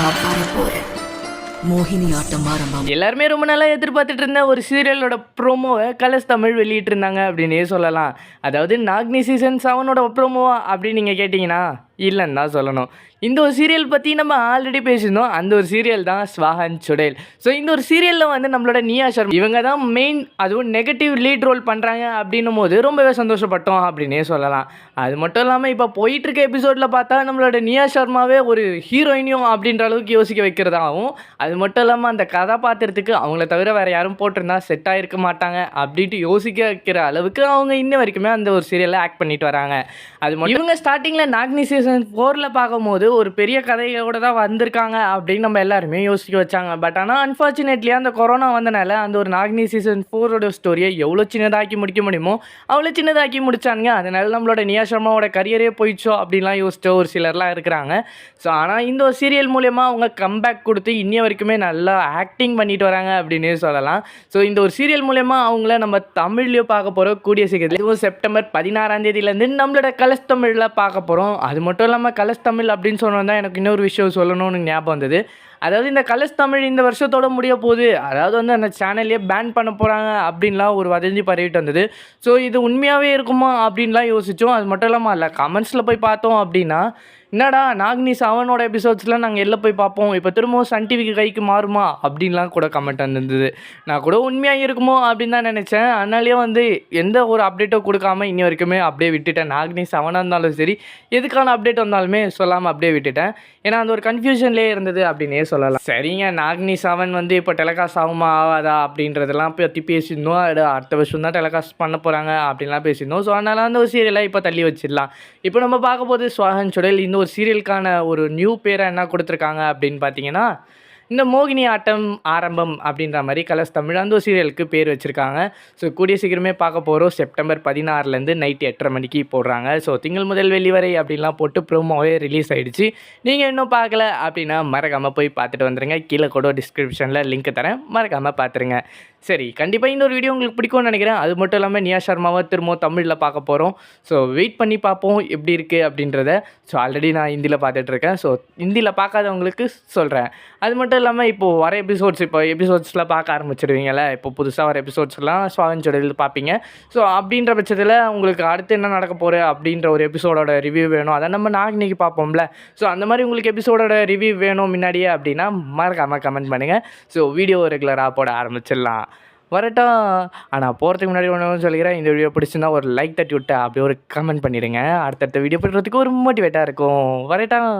நான் வரப்போறேன். மோகினி ஆட்டம் ஆரம்பம். எல்லாருமே ரொம்ப நாளாக எதிர்பார்த்துட்டு இருந்த ஒரு சீரியலோட ப்ரோமோவை கலர்ஸ் தமிழ் வெளியிட்டிருந்தாங்க அப்படின்னே சொல்லலாம். அதாவது நாக்னி சீசன் செவனோட ப்ரோமோவா அப்படின்னு நீங்கள் கேட்டிங்கன்னா இல்லைன்னு தான் சொல்லணும். இந்த ஒரு சீரியல் பற்றி நம்ம ஆல்ரெடி பேசியிருந்தோம். அந்த ஒரு சீரியல் தான் ஸ்வாகன் சுடேல். ஸோ இந்த ஒரு சீரியலில் வந்து நம்மளோட நியா சர்மா இவங்க தான் மெயின் அதுவும் நெகட்டிவ் லீட் ரோல் பண்ணுறாங்க அப்படின்னும் போது ரொம்பவே சந்தோஷப்பட்டோம் அப்படின்னே சொல்லலாம். அது மட்டும் இல்லாமல் இப்போ போயிட்டு இருக்க எபிசோடில் பார்த்தா நம்மளோட நியா சர்மாவே ஒரு ஹீரோயினியும் அப்படின்ற அளவுக்கு யோசிக்க வைக்கிறதாகவும் அது மட்டும் இல்லாமல் அந்த கதாபாத்திரத்துக்கு அவங்கள தவிர வேறு யாரும் போட்டிருந்தா செட் ஆகிருக்க மாட்டாங்க அப்படின்ட்டு யோசிக்க வைக்கிற அளவுக்கு அவங்க இன்ன வரைக்குமே அந்த ஒரு சீரியலில் ஆக்ட் பண்ணிட்டு வராங்க. அது மட்டும் இவங்க ஸ்டார்டிங்கில் நாக்னி சீசன் ஃபோரில் பார்க்கும்போது ஒரு பெரிய கதையோட தான் வந்திருக்காங்க அப்படின்னு நம்ம எல்லாருமே யோசிக்க வச்சாங்க. பட் ஆனால் அன்ஃபார்ச்சுனேட்லி அந்த கொரோனா வந்தனால அந்த ஒரு நாக்னி சீசன் ஃபோரோட ஸ்டோரியை எவ்வளோ சின்னதாக்கி முடிக்க முடியுமோ அவ்வளோ சின்னதாக்கி முடிச்சானுங்க. அதனால நம்மளோட நியா சர்மாவோட கரியரே போயிடுச்சோ அப்படின்லாம் யோசிச்சோ ஒரு சிலர்லாம் இருக்கிறாங்க. ஸோ ஆனால் இந்த ஒரு சீரியல் மூலயமா அவங்க கம்பேக் கொடுத்து இன்னி வரைக்குமே நல்லா ஆக்டிங் பண்ணிட்டு வராங்க அப்படின்னே சொல்லலாம். ஸோ இந்த ஒரு சீரியல் மூலயமா அவங்கள நம்ம தமிழ்லேயும் பார்க்க போகிறோம் கூடிய சீக்கிரத்தில். இதுவும் செப்டம்பர் பதினாறாம் தேதியிலேருந்து நம்மளோட கலர்ஸ் தமிழில் பார்க்க போகிறோம் அது மட்டும் மட்டும் இல்லாமல் கலர்ஸ் தமிழ் அப்படின்னு சொன்னோம் தான் எனக்கு இன்னொரு விஷயம் சொல்லணும்னு ஞாபகம் வந்தது. அதாவது இந்த கலர்ஸ் தமிழ் இந்த வருஷத்தோட முடிய போகுது. அதாவது வந்து அந்த சேனல்லையே பேன் பண்ண போகிறாங்க அப்படின்லாம் ஒரு வதந்தி பரவிட்டு வந்தது. ஸோ இது உண்மையாகவே இருக்குமா அப்படின்லாம் யோசித்தோம் அது மட்டும் இல்லாமல் இல்லை கமெண்ட்ஸில் போய் பார்த்தோம் அப்படின்னா என்னடா நாக்னி செவனோட எபிசோட்ஸ்லாம் நாங்கள் எல்லாம் போய் பார்ப்போம். இப்போ திரும்பவும் சன் டிவிக்கு கைக்கு மாறுமா? அப்படின்லாம் கூட கமெண்ட் வந்துருந்தது நான் கூட உண்மையாக இருக்குமோ? அப்படின்னு தான் நினச்சேன். அதனாலேயே வந்து எந்த ஒரு அப்டேட்டும் கொடுக்காம இனி வரைக்குமே அப்படியே விட்டுட்டேன். நாக்னி செவனாக இருந்தாலும் சரி எதுக்கான அப்டேட் வந்தாலுமே சொல்லாமல் அப்படியே விட்டுட்டேன். ஏன்னா அந்த ஒரு கன்ஃபியூஷன்லேயே இருந்தது அப்படின்னே சொல்லலாம். சரிங்க நாக்னி செவன் வந்து இப்போ டெலகாஸ்ட் ஆகுமா ஆகாதா அப்படின்றதெல்லாம் பற்றி பேசியிருந்தோம். அது அடுத்த வருஷம் தான் டெலகாஸ்ட் பண்ண போகிறாங்க அப்படின்லாம் பேசியிருந்தோம். ஸோ அதனால அந்த ஒரு சீரியலாக இப்போ தள்ளி வச்சிடலாம். இப்போ நம்ம பார்க்க போது சுவாகன் சுடல். இந்த ஒரு சீரியலுக்கான ஒரு நியூ பேரை என்ன கொடுத்துருக்காங்க அப்படின்னு பார்த்தீங்கன்னா இந்த மோகினி ஆட்டம் ஆரம்பம் அப்படின்ற மாதிரி கலர்ஸ் தமிழாந்தோ சீரியலுக்கு பேர் வச்சுருக்காங்க. ஸோ கூடிய சீக்கிரமே பார்க்க போகிறோம் செப்டம்பர் பதினாறுலேருந்து நைட் எட்டரை மணிக்கு போடுறாங்க. ஸோ திங்கள் முதல் வெள்ளி வரை அப்படின்லாம் போட்டு ப்ரோமோவே ரிலீஸ் ஆகிடுச்சு நீங்கள் இன்னும் பார்க்கல அப்படின்னா மறக்காமல் போய் பார்த்துட்டு வந்துடுங்க கீழே கூட டிஸ்கிரிப்ஷனில் லிங்க் தரேன். மறக்காமல் பார்த்துருங்க. சரி கண்டிப்பாக இந்த ஒரு வீடியோ உங்களுக்கு பிடிக்கும்னு நினைக்கிறேன். அது மட்டும் இல்லாமல் நியா சர்மாவை திரும்பவும் தமிழில் பார்க்க போகிறோம் ஸோ வெயிட் பண்ணி பார்ப்போம் எப்படி இருக்குது அப்படின்றத. ஸோ ஆல்ரெடி நான் ஹிந்தியில் பார்த்துட்ருக்கேன் ஸோ ஹிந்தியில் பார்க்காதவங்களுக்கு சொல்கிறேன் அது மட்டும் இல்லாமல் இப்போது வர எபிசோட்ஸ் இப்போ எபிசோட்ஸ்லாம் பார்க்க ஆரம்பிச்சிடுவீங்களே இப்போ புதுசாக வர எபிசோட்ஸ்லாம் சுவாகன் சுடலில் பார்ப்பீங்க. ஸோ அப்படின்ற பட்சத்தில் உங்களுக்கு அடுத்து என்ன நடக்க போகிற அப்படின்ற ஒரு எபிசோடோட ரிவ்யூ வேணும். அதை நம்ம நாளைக்கு பார்ப்போம்ல. ஸோ அந்த மாதிரி உங்களுக்கு எபிசோடோட ரிவ்யூ வேணும் முன்னாடியே அப்படின்னா மறக்காமல் கமெண்ட் பண்ணுங்கள் ஸோ வீடியோ ரெகுலராக போட ஆரம்பிச்சிடலாம். வரட்டும். ஆனால் போகிறதுக்கு முன்னாடி ஒன்று சொல்லிக்கிறேன். இந்த வீடியோ பிடிச்சிருந்தா ஒரு லைக் தட்டி விட்டு அப்படியே ஒரு கமெண்ட் பண்ணிடுங்க. அடுத்தடுத்த வீடியோ பண்ணுறதுக்கு ஒரு மோட்டிவேட்டாக இருக்கும். வரட்டும்.